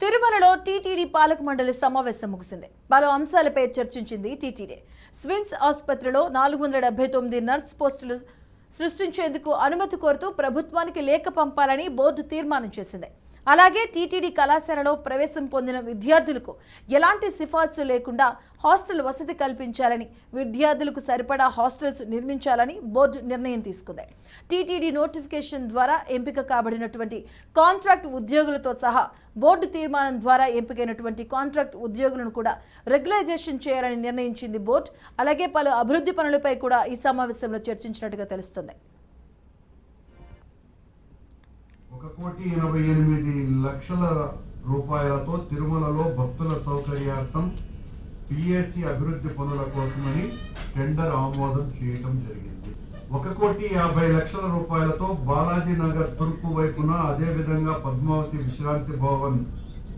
తిరుమలలో టీటీడీ పాలక మండలి సమావేశం ముగిసింది. పలు అంశాలపై చర్చించింది టీటీడీ. స్విమ్స్ ఆసుపత్రిలో నాలుగు వందల డెబ్బై తొమ్మిది నర్స్ పోస్టులు సృష్టించేందుకు అనుమతి కోరుతూ ప్రభుత్వానికి లేఖ పంపాలని బోర్డు తీర్మానం చేసింది. అలాగే టీటీడీ కళాశాలలో ప్రవేశం పొందిన విద్యార్థులకు ఎలాంటి సిఫార్సు లేకుండా హాస్టల్ వసతి కల్పించాలని విద్యార్థులకు సరిపడా హాస్టల్స్ నిర్మించాలని బోర్డు నిర్ణయం తీసుకుంది. టీటీడీ నోటిఫికేషన్ ద్వారా ఎంపిక కాబడినటువంటి కాంట్రాక్ట్ ఉద్యోగులతో సహా బోర్డు తీర్మానం ద్వారా ఎంపికైనటువంటి కాంట్రాక్ట్ ఉద్యోగులను కూడా రెగ్యులైజేషన్ చేయాలని నిర్ణయించింది బోర్డు. అలాగే పలు అభివృద్ధి పనులపై కూడా ఈ సమావేశంలో చర్చించినట్టుగా తెలుస్తుంది. కోటి ఎనభై ఎనిమిది లక్షల రూపాయలతో తిరుమలలో భక్తుల సౌకర్యార్థం పిఎస్సి అభివృద్ధి పనుల కోసమని టెండర్ ఆమోదం చేయటం జరిగింది. ఒక కోటి యాభై లక్షల రూపాయలతో బాలాజీ నగర్ తూర్పు వైపున అదే విధంగా పద్మావతి విశ్రాంతి భవన్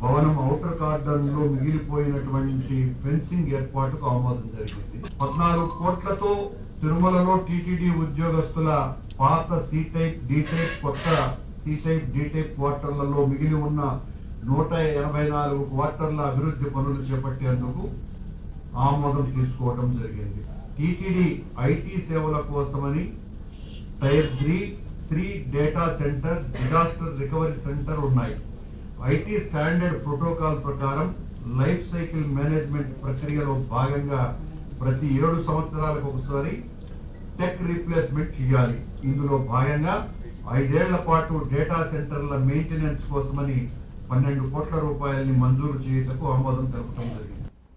భవనం ఔటర్ కార్డన్లో మిగిలిపోయినటువంటి ఫెన్సింగ్ ఏర్పాటుకు ఆమోదం జరిగింది. పద్నాలుగు కోట్లతో తిరుమలలో టీటీడీ ఉద్యోగస్తుల పాత సి టైప్ డి టైప్ కొత్త సి టైప్ డి టైప్ క్వార్టర్లలో మిగిలి ఉన్న నూట ఎనభై నాలుగు క్వార్టర్ల అభివృద్ధి పనులు చేపట్టేందుకు ఆమోదం తీసుకోవడం జరిగింది. టీటీడీ ఐటీ సేవల కోసమని tier three three data centre disaster recovery centre ఉన్నాయి. ఐటీ స్టాండర్డ్ ప్రోటోకాల్ ప్రకారం లైఫ్ సైకిల్ మేనేజ్మెంట్ ప్రక్రియలో భాగంగా ప్రతి ఏడు సంవత్సరాలకు ఒకసారి టెక్ రీప్లేస్మెంట్ చేయాలి. ఇందులో భాగంగా ఐదేళ్ళ పాటు డేటా సెంటర్ల మెయింటెనెన్స్ కోసమని పన్నెండు కోట్ల రూపాయలని మంజూరు చేయుటకు ఆమోదం తెలపడం జరిగింది.